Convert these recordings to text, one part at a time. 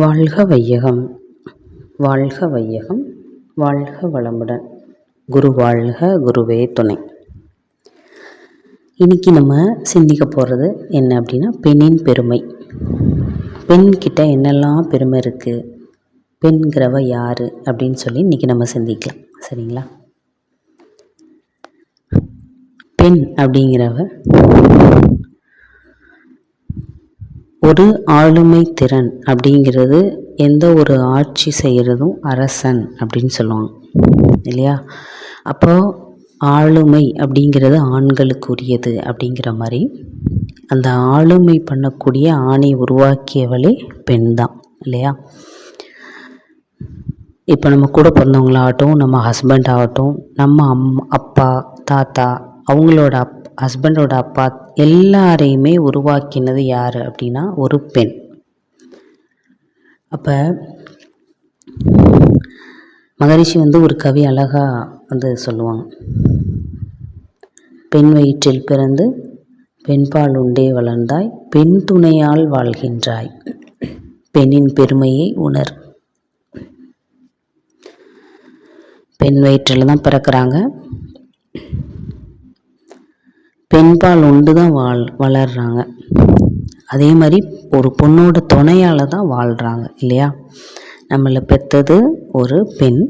வாழ்க வையகம் வாழ்க வையகம் வாழ்க வளமுடன். குரு வாழ்க குருவே துணை. இன்னைக்கு நம்ம சிந்திக்க போகிறது என்ன அப்படின்னா பெண்ணின் பெருமை. பெண்கிட்ட என்னெல்லாம் பெருமை இருக்குது பெண்கிறவ யார் அப்படின்னு சொல்லி இன்றைக்கி நம்ம சிந்திக்கலாம். சரிங்களா? பெண் அப்படிங்கிறவ ஒரு ஆளுமை திறன் அப்படிங்கிறது எந்த ஒரு ஆட்சி செய்கிறதும் அரசன் அப்படின்னு சொல்லுவாங்க இல்லையா? அப்போது ஆளுமை அப்படிங்கிறது ஆண்களுக்குரியது அப்படிங்கிற மாதிரி அந்த ஆளுமை பண்ணக்கூடிய ஆணை உருவாக்கியவளே பெண் தான் இல்லையா? இப்போ நம்ம கூட பிறந்தவங்களாகட்டும் நம்ம ஹஸ்பண்ட் ஆகட்டும் நம்ம அம் அப்பா தாத்தா அவங்களோட அப் ஹஸ்பண்டோட அப்பா எல்லாரையுமே உருவாக்கினது யார் அப்படின்னா ஒரு பெண். அப்போ மகரிஷி வந்து ஒரு கவி அழகாக வந்து சொல்லுவாங்க. பெண் வயிற்றில் பிறந்து பெண்பால் உண்டே வளர்ந்தாய் பெண் துணையால் வாழ்கின்றாய். பெண்ணின் பெருமையை உணர். பெண் வயிற்றில் தான் பிறக்கிறாங்க. பெண்பால் உண்டு தான் வாழ் வளர்கிறாங்க அதே மாதிரி ஒரு பொண்ணோட துணையால் தான் வாழ்கிறாங்க இல்லையா? நம்மளை பெற்றது ஒரு பெண்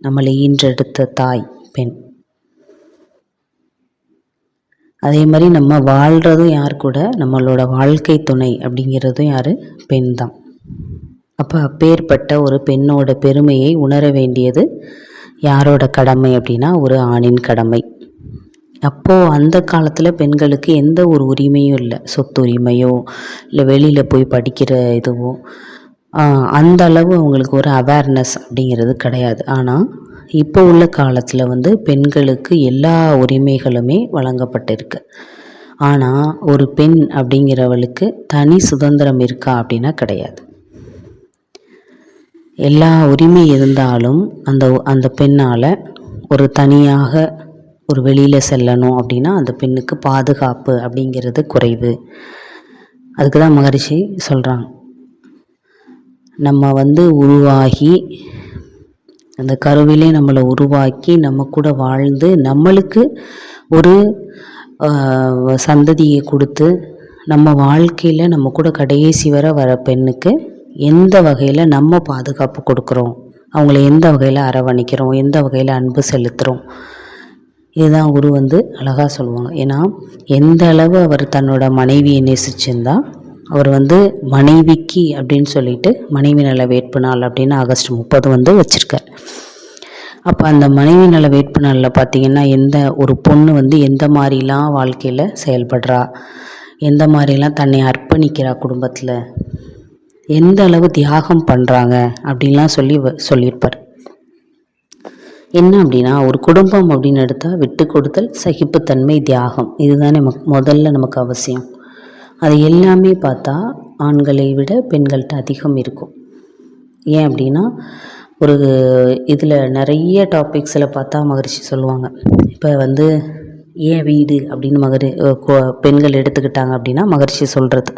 நம்மளை ஈன்றெடுத்த தாய் பெண். அதே மாதிரி நம்ம வாழ்கிறதும் யார் கூட? நம்மளோட வாழ்க்கை துணை அப்படிங்கிறதும் யார்? பெண் தான். அப்போ அப்பேற்பட்ட ஒரு பெண்ணோட பெருமையை உணர வேண்டியது யாரோட கடமை அப்படின்னா ஒரு ஆணின் கடமை. அப்போது அந்த காலத்தில் பெண்களுக்கு எந்த ஒரு உரிமையும் இல்லை. சொத்து உரிமையோ இல்லை வெளியில் போய் படிக்கிற இதுவோ. அந்த அளவு அவங்களுக்கு ஒரு அவேர்னஸ் அப்படிங்கிறது கிடையாது. ஆனால் இப்போ உள்ள காலத்தில் வந்து பெண்களுக்கு எல்லா உரிமைகளுமே வழங்கப்பட்டிருக்கு. ஆனால் ஒரு பெண் அப்படிங்கிறவளுக்கு தனி சுதந்திரம் இருக்கா அப்படின்னா கிடையாது. எல்லா உரிமை இருந்தாலும் அந்த அந்த பெண்ணால் ஒரு தனியாக ஒரு வெளியில் செல்லணும் அப்படின்னா அந்த பெண்ணுக்கு பாதுகாப்பு அப்படிங்கிறது குறைவு. அதுக்கு தான் மகரிஷி சொல்கிறாங்க நம்ம வந்து உருவாகி அந்த கருவிலே நம்மளை உருவாக்கி நம்ம கூட வாழ்ந்து நம்மளுக்கு ஒரு சந்ததியை கொடுத்து நம்ம வாழ்க்கையில் நம்ம கூட கடைசி வர வர பெண்ணுக்கு எந்த வகையில் நம்ம பாதுகாப்பு கொடுக்குறோம்? அவங்கள எந்த வகையில் அரவணைக்கிறோம்? எந்த வகையில் அன்பு செலுத்துகிறோம் இதுதான் குரு வந்து அழகாக சொல்லுவாங்க. ஏன்னா எந்த அளவு அவர் தன்னோட மனைவியை நேசிச்சிருந்தா அவர் வந்து மனைவிக்கு அப்படின்னு சொல்லிட்டு மனைவி நல வேட்பு நாள் அப்படின்னு ஆகஸ்ட் முப்பது வந்து வச்சுருக்கார். அப்போ அந்த மனைவி நல வேட்பு நாளில் பார்த்திங்கன்னா எந்த ஒரு பொண்ணு வந்து எந்த மாதிரிலாம் வாழ்க்கையில் செயல்படுறா எந்த மாதிரிலாம் தன்னை அர்ப்பணிக்கிறா குடும்பத்தில் எந்த அளவு தியாகம் பண்ணுறாங்க அப்படின்லாம் சொல்லி சொல்லியிருப்பார். என்ன அப்படின்னா ஒரு குடும்பம் அப்படின்னு எடுத்தால் விட்டு கொடுத்தல் சகிப்புத்தன்மை தியாகம். இதுதான் நமக்கு முதல்ல நமக்கு அவசியம். அது எல்லாமே பார்த்தா ஆண்களை விட பெண்கள்கிட்ட அதிகம் இருக்கும். ஏன் அப்படின்னா ஒரு இதில் நிறைய டாபிக்ஸில் பார்த்தா மகரிஷி சொல்லுவாங்க. இப்போ வந்து ஏன் வீடு? அப்படின்னு மகரி பெண்கள் எடுத்துக்கிட்டாங்க அப்படின்னா மகிழ்ச்சி சொல்கிறது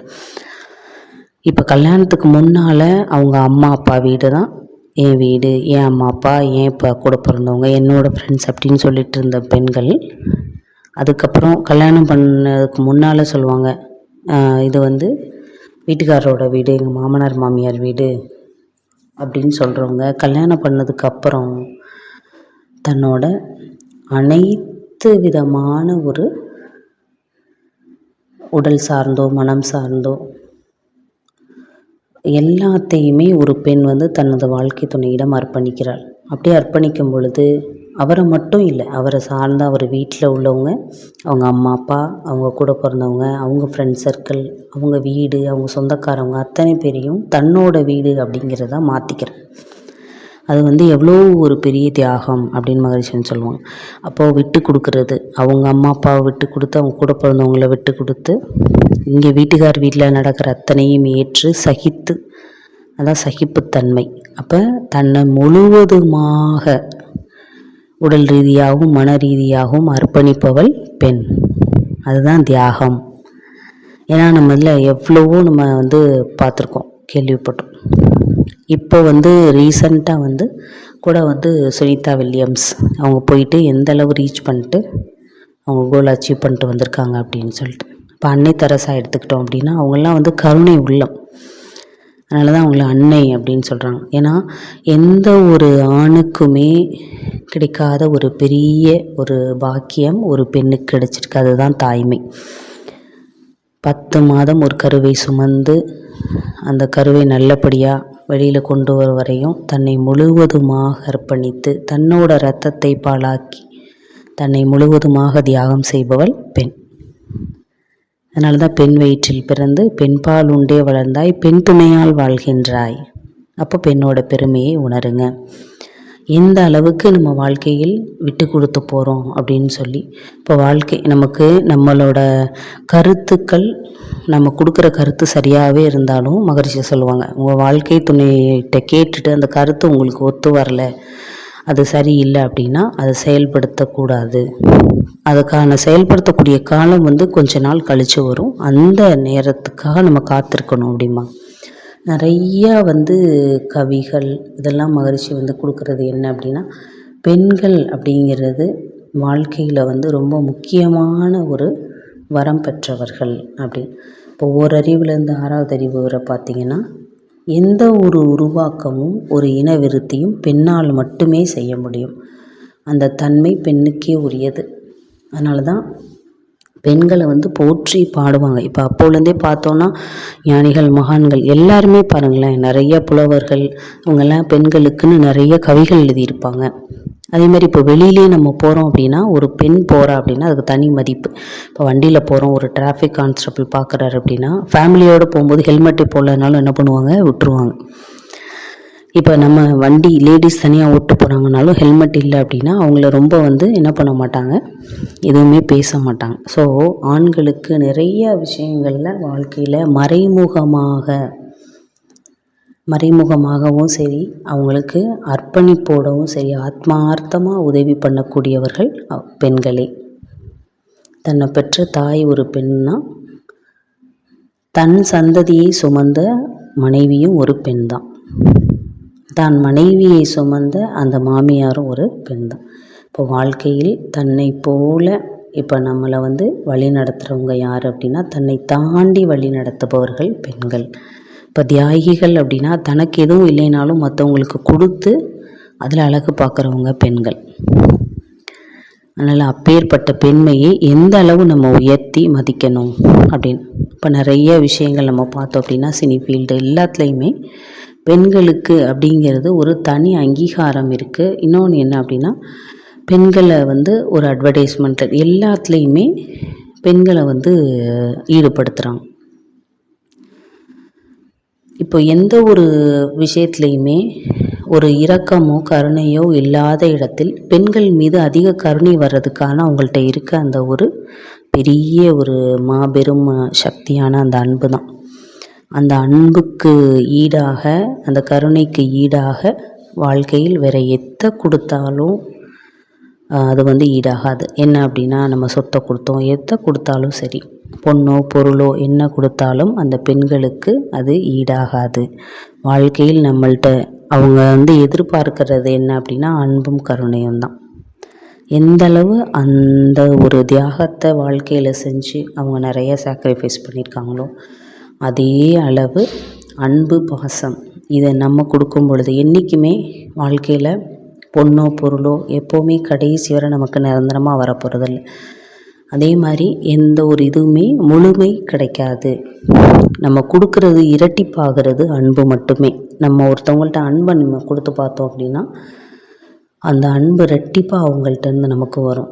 இப்போ கல்யாணத்துக்கு முன்னால் அவங்க அம்மா அப்பா வீடு தான் என் வீடு என் அம்மா அப்பா ஏன் இப்போ கூட பிறந்தவங்க என்னோடய ஃப்ரெண்ட்ஸ் அப்படின்னு சொல்லிட்டு இருந்த பெண்கள் அதுக்கப்புறம் கல்யாணம் பண்ணதுக்கு முன்னால் சொல்லுவாங்க இது வந்து வீட்டுக்காரரோட வீடு எங்கள் மாமனார் மாமியார் வீடு அப்படின்னு சொல்கிறவங்க கல்யாணம் பண்ணதுக்கப்புறம் தன்னோட அனைத்து விதமான ஒரு உடல் சார்ந்தோ மனம் சார்ந்தோ எல்லாத்தையுமே ஒரு பெண் வந்து தனது வாழ்க்கை துணையிடம் அர்ப்பணிக்கிறாள். அப்படியே அர்ப்பணிக்கும் பொழுது அவரை மட்டும் இல்லை அவரை சார்ந்த அவர் வீட்டில் உள்ளவங்க அவங்க அம்மா அப்பா அவங்க கூட பிறந்தவங்க அவங்க ஃப்ரெண்ட் சர்க்கிள் அவங்க வீடு அவங்க சொந்தக்காரவங்க அத்தனை பேரையும் தன்னோட வீடு அப்படிங்கிறத மாற்றிக்கிறேன் அது வந்து எவ்வளோ ஒரு பெரிய தியாகம் அப்படின்னு மகரிஷன் சொல்லுவாங்க. அப்போது விட்டு கொடுக்குறது அவங்க அம்மா அப்பாவை விட்டு கொடுத்து அவங்க கூட பிறந்தவங்கள விட்டு கொடுத்து இங்கே வீட்டுக்கார் வீட்டில் நடக்கிற அத்தனையும் ஏற்று சகித்து அதான் சகிப்புத்தன்மை. அப்போ தன்னை முழுவதுமாக உடல் ரீதியாகவும் மன ரீதியாகவும் அர்ப்பணிப்பவள் பெண். அதுதான் தியாகம். ஏன்னா நம்ம இதில் எவ்வளவோ நம்ம வந்து பார்த்துருக்கோம் கேள்விப்பட்டோம். இப்போ வந்து ரீசண்டாக வந்து கூட வந்து சுனிதா வில்லியம்ஸ் அவங்க போயிட்டு எந்த அளவு ரீச் பண்ணிட்டு அவங்க கோல் அச்சீவ் பண்ணிட்டு வந்திருக்காங்க அப்படின்னு சொல்லிட்டு. இப்போ அன்னை தெரசா எடுத்துக்கிட்டோம் அப்படின்னா அவங்கெல்லாம் வந்து கருணை உள்ளம். அதனால தான் அவங்கள அன்னை அப்படின்னு சொல்கிறாங்க ஏன்னா எந்த ஒரு ஆணுக்குமே கிடைக்காத ஒரு பெரிய ஒரு பாக்கியம் ஒரு பெண்ணுக்கு கிடைச்சிருக்கு அதுதான் தாய்மை. பத்து மாதம் ஒரு கருவை சுமந்து அந்த கருவை நல்லபடியாக வெளியில் கொண்டு வர வரையும் தன்னை முழுவதுமாக அர்ப்பணித்து தன்னோட இரத்தத்தை பாழாக்கி தன்னை முழுவதுமாக தியாகம் செய்பவள் பெண். அதனால தான் பெண் வயிற்றில் பிறந்து பெண்பால் உண்டே வளர்ந்தாய் பெண் துணையால் வாழ்கின்றாய். அப்போ பெண்ணோட பெருமையை உணருங்க. எந்த அளவுக்கு நம்ம வாழ்க்கையில் விட்டு கொடுத்து போகிறோம் அப்படின்னு சொல்லி இப்போ வாழ்க்கை நமக்கு நம்மளோட கருத்துக்கள் நம்ம கொடுக்குற கருத்து சரியாகவே இருந்தாலும் மகரிஷி சொல்லுவாங்க உங்கள் வாழ்க்கை துணையிட்ட கேட்டுட்டு அந்த கருத்து உங்களுக்கு ஒத்து வரல அது சரியில்லை அப்படின்னா அதை செயல்படுத்தக்கூடாது அதுக்கான செயல்படுத்தக்கூடிய காலம் வந்து கொஞ்ச நாள் கழித்து வரும். அந்த நேரத்துக்காக நம்ம காத்திருக்கணும் அப்படிமா நிறையா வந்து கவிகள் இதெல்லாம் மகரிஷி வந்து கொடுக்குறது என்ன அப்படின்னா பெண்கள் அப்படிங்கிறது வாழ்க்கையில் வந்து ரொம்ப முக்கியமான ஒரு வரம் பெற்றவர்கள் அப்படி. இப்போ ஓரறிவுலேருந்து ஆறாவது அறிவு வரை பார்த்திங்கன்னா எந்த ஒரு உருவாக்கமும் ஒரு இனவிருத்தியும் பெண்ணால் மட்டுமே செய்ய முடியும். அந்த தன்மை பெண்ணுக்கே உரியது. அதனால தான் பெண்களை வந்து போற்றி பாடுவாங்க. இப்போ அப்போலேருந்தே பார்த்தோன்னா ஞானிகள் மகான்கள் எல்லாருமே பாருங்களேன் நிறைய புலவர்கள் அவங்கெல்லாம் பெண்களுக்குன்னு நிறைய கவிகள் எழுதியிருப்பாங்க. அதே மாதிரி இப்போ வெளியிலே நம்ம போகிறோம் அப்படின்னா ஒரு பெண் போகிறா அப்படின்னா அதுக்கு தனி மதிப்பு. இப்போ வண்டியில் போகிறோம் ஒரு டிராஃபிக் கான்ஸ்டபிள் பார்க்குறாரு அப்படின்னா ஃபேமிலியோடு போகும்போது ஹெல்மெட்டு போடலனாலும் என்ன பண்ணுவாங்க? விட்டுருவாங்க. இப்போ நம்ம வண்டி லேடிஸ் தனியாக ஓட்டு போகிறாங்கனாலும் ஹெல்மெட் இல்லை அப்படின்னா அவங்கள ரொம்ப வந்து என்ன பண்ண மாட்டாங்க? எதுவுமே பேச மாட்டாங்க. ஸோ ஆண்களுக்கு நிறைய விஷயங்களில் வாழ்க்கையில் மறைமுகமாக மறைமுகமாகவும் சரி அவங்களுக்கு அர்ப்பணிப்போடவும் சரி ஆத்மார்த்தமாக உதவி பண்ணக்கூடியவர்கள் பெண்களே. தன்னை பெற்ற தாய் ஒரு பெண்ணா தன் சந்ததியை சுமந்த மனைவியும் ஒரு பெண் தான் தான் மனைவியை சுமந்த அந்த மாமியாரும் ஒரு பெண் தான் இப்போ வாழ்க்கையில் தன்னை போல இப்போ நம்மளை வந்து வழி நடத்துகிறவங்க யார் அப்படின்னா தன்னை தாண்டி வழி நடத்துபவர்கள் பெண்கள். இப்போ தியாகிகள் அப்படின்னா தனக்கு எதுவும் இல்லைனாலும் மற்றவங்களுக்கு கொடுத்து அதில் அழகு பார்க்குறவங்க பெண்கள். அதனால் அப்பேற்பட்ட பெண்மையை எந்த அளவு நம்ம உயர்த்தி மதிக்கணும் அப்படின்னு. இப்போ நிறைய விஷயங்கள் நம்ம பார்த்தோம் அப்படின்னா சினி ஃபீல்டு எல்லாத்துலேயுமே பெண்களுக்கு அப்படிங்கிறது ஒரு தனி அங்கீகாரம் இருக்குது இன்னொன்று என்ன அப்படின்னா பெண்களை வந்து ஒரு அட்வர்டைஸ்மெண்ட் எல்லாத்துலேயுமே பெண்களை வந்து ஈடுபடுத்துகிறாங்க இப்போ எந்த ஒரு விஷயத்துலையுமே ஒரு இரக்கமோ கருணையோ இல்லாத இடத்தில் பெண்கள் மீது அதிக கருணை வர்றதுக்கான அவங்கள்ட்ட இருக்க அந்த ஒரு பெரிய ஒரு மாபெரும் சக்தியான அந்த அன்பு தான் அந்த அன்புக்கு ஈடாக அந்த கருணைக்கு ஈடாக வாழ்க்கையில் வேற எத்தை கொடுத்தாலும் அது வந்து ஈடாகாது. என்ன அப்படின்னா நம்ம சொத்தை கொடுத்தோம். எத்தை கொடுத்தாலும் சரி பொண்ணோ பொருளோ என்ன கொடுத்தாலும் அந்த பெண்களுக்கு அது ஈடாகாது. வாழ்க்கையில் நம்மள்ட்ட அவங்க வந்து எதிர்பார்க்கறது என்ன அப்படின்னா அன்பும் கருணையும் தான். எந்தளவு அந்த ஒரு தியாகத்தை வாழ்க்கையில் செஞ்சு அவங்க நிறைய சாக்ரிஃபைஸ் பண்ணியிருக்காங்களோ அதே அளவு அன்பு பாசம். இதை நம்ம கொடுக்கும் பொழுது என்றைக்குமே வாழ்க்கையில் பொண்ணோ பொருளோ எப்போவுமே கடைசி வரை நமக்கு நிரந்தரமாக வரப்போகிறதில்ல அதே மாதிரி எந்த ஒரு இதுவுமே முழுமை கிடைக்காது. நம்ம கொடுக்கறது இரட்டிப்பாகிறது அன்பு மட்டுமே. நம்ம ஒருத்தவங்கள்ட்ட அன்பை நம்ம கொடுத்து பார்த்தோம் அப்படின்னா அந்த அன்பு ரெட்டிப்பாக அவங்கள்ட்டேருந்து நமக்கு வரும்.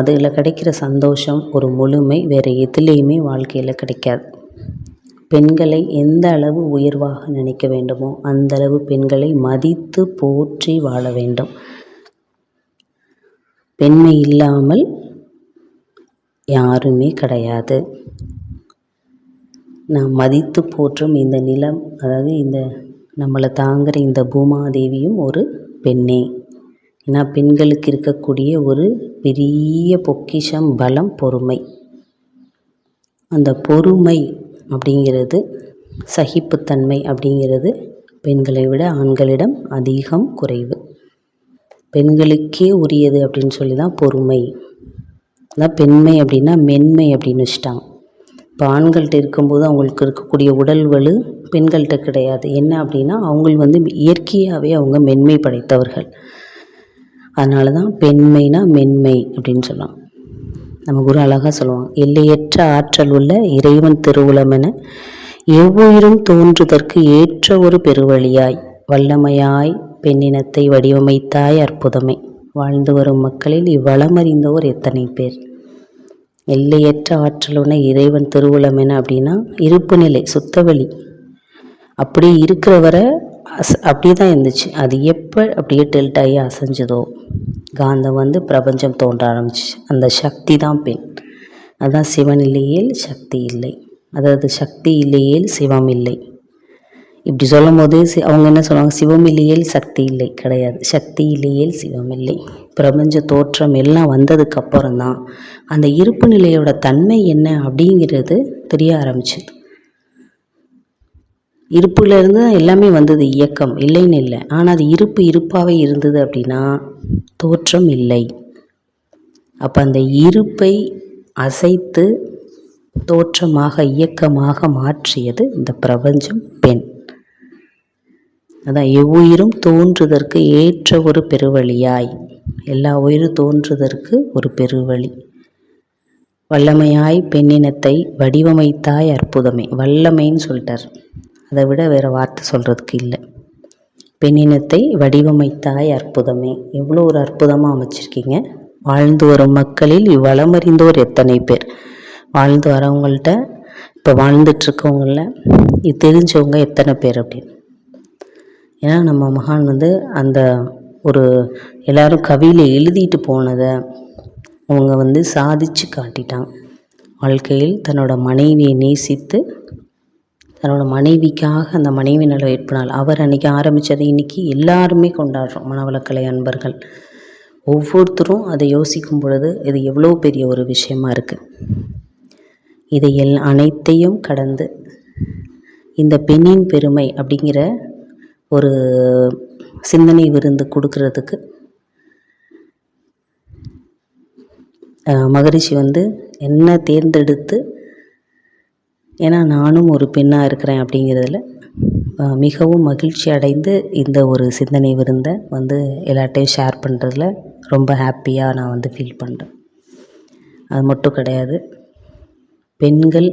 அதில் கிடைக்கிற சந்தோஷம் ஒரு முழுமை வேறு எதுலேயுமே வாழ்க்கையில் கிடைக்காது. பெண்களை எந்த அளவு உயர்வாக நினைக்க வேண்டுமோ அந்த அளவு பெண்களை மதித்து போற்றி வாழ வேண்டும். பெண்மை இல்லாமல் யாருமே கிடையாது. நாம் மதித்து போற்றும் இந்த நிலம் அதாவது இந்த நம்மளை தாங்குகிற இந்த பூமாதேவியும் ஒரு பெண்ணே. ஏன்னா பெண்களுக்கு இருக்கக்கூடிய ஒரு பெரிய பொக்கிஷம் பலம் பொறுமை. அந்த பொறுமை அப்படிங்கிறது சகிப்புத்தன்மை அப்படிங்கிறது பெண்களை விட ஆண்களிடம் அதிகம் குறைவு. பெண்களுக்கே உரியது அப்படின்னு சொல்லி தான் பொறுமை. அதான் பெண்மை அப்படின்னா மென்மை அப்படின்னு வச்சுட்டாங்க. இப்போ ஆண்கள்கிட்ட இருக்கும்போது அவங்களுக்கு இருக்கக்கூடிய உடல் வலு பெண்கள்கிட்ட கிடையாது. என்ன அப்படின்னா அவங்க வந்து இயற்கையாகவே அவங்க மென்மை படைத்தவர்கள். அதனால தான் பெண்மைனா மென்மை அப்படின்னு சொல்லலாம் நம்ம குரு அழகாக சொல்லுவாங்க எல்லையற்ற ஆற்றல் உள்ள இறைவன் திருவுளம் என எவ்வுயிரும் தோன்றுதற்கு ஏற்ற ஒரு பெருவழியாய் வல்லமையாய் பெண்ணினத்தை வடிவமைத்தாய் அற்புதமே. வாழ்ந்து வரும் மக்களில் இவ்வளமறிந்தவர் எத்தனை பேர்? எல்லையற்ற ஆற்றலுன இறைவன் திருவுளம் என அப்படின்னா இருப்பு நிலை சுத்தவெளி. அப்படியே இருக்கிற வரை அஸ் அப்படியே தான் இருந்துச்சு. அது எப்போ அப்படியே டெல்ட் ஆகி அசைஞ்சதோ காந்தம் வந்து பிரபஞ்சம் தோன்ற ஆரம்பிச்சு. அந்த சக்தி தான் பெண். அதான் சிவன் இல்லையேல் சக்தி இல்லை. அதாவது சக்தி இல்லையேல் சிவம் இல்லை. இப்படி சொல்லும் போது சி அவங்க என்ன சொல்லுவாங்க? சிவம் இல்லையேல் சக்தி இல்லை. கிடையாது. சக்தி இல்லையேல் சிவம் இல்லை. பிரபஞ்ச தோற்றம் எல்லாம் வந்ததுக்கப்புறம் தான் அந்த இருப்பு நிலையோட தன்மை என்ன அப்படிங்கிறது தெரிய ஆரம்பிச்சிது. இருப்புலேருந்து தான் எல்லாமே வந்தது இயக்கம் இல்லைன்னு இல்லை. ஆனால் அது இருப்பு இருப்பாகவே இருந்தது அப்படின்னா தோற்றம் இல்லை. அப்போ அந்த இருப்பை அசைத்து தோற்றமாக இயக்கமாக மாற்றியது இந்த பிரபஞ்சம் பெண். அதான் எவ்வுயிரும் தோன்றுதற்கு ஏற்ற ஒரு பெருவழியாய். எல்லா உயிரும் தோன்றுதற்கு ஒரு பெருவழி. வல்லமையாய் பெண்ணினத்தை வடிவமைத்தாய் அற்புதமே. வல்லமைன்னு சொல்லிட்டார். அதை விட வேறு வார்த்தை சொல்கிறதுக்கு இல்லை. பெண்ணினத்தை வடிவமைத்தாய் அற்புதமே. எவ்வளோ ஒரு அற்புதமாக அமைச்சிருக்கீங்க. வாழ்ந்து வரும் மக்களில் இவ்வளமறிந்தோர் எத்தனை பேர்? வாழ்ந்து வரவங்கள்ட்ட இப்போ வாழ்ந்துட்டுருக்கவங்கள இது தெரிஞ்சவங்க எத்தனை பேர் அப்படின்னு. ஏன்னா நம்ம மகான் வந்து அந்த ஒரு எல்லாரும் கவியில் எழுதிட்டு போனதை அவங்க வந்து சாதிச்சு காட்டிட்டாங்க. வாழ்க்கையில் தன்னோட மனைவியை நேசித்து தன்னோட மனைவிக்காக அந்த மனைவி நல வேட்பினால் அவர் அன்றைக்கி ஆரம்பித்ததை இன்றைக்கி எல்லாருமே கொண்டாடுறோம் மனவளக்கலை அன்பர்கள். ஒவ்வொருத்தரும் அதை யோசிக்கும் பொழுது இது எவ்வளோ பெரிய ஒரு விஷயமா இருக்குது இதை எல் அனைத்தையும் கடந்து இந்த பெண்ணின் பெருமை அப்படிங்கிற ஒரு சிந்தனை விருந்து கொடுக்கறதுக்கு மகரிஷி வந்து என்ன தேர்ந்தெடுத்து ஏன்னா நானும் ஒரு பெண்ணாக இருக்கிறேன் அப்படிங்கிறதுல மிகவும் மகிழ்ச்சி அடைந்து இந்த ஒரு சிந்தனை விருந்தை வந்து எல்லாட்டையும் ஷேர் பண்ணுறதுல ரொம்ப ஹாப்பியாக நான் வந்து ஃபீல் பண்ணுறேன் அது மட்டும் கிடையாது பெண்கள்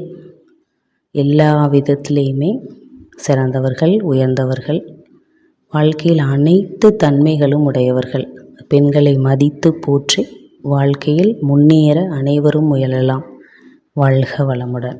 எல்லா விதத்துலேயுமே சிறந்தவர்கள் உயர்ந்தவர்கள் வாழ்க்கையில் அனைத்து தன்மைகளும் உடையவர்கள். பெண்களை மதித்து போற்றி வாழ்க்கையில் முன்னேற அனைவரும் முயலலாம். வாழ்க வளமுடன்.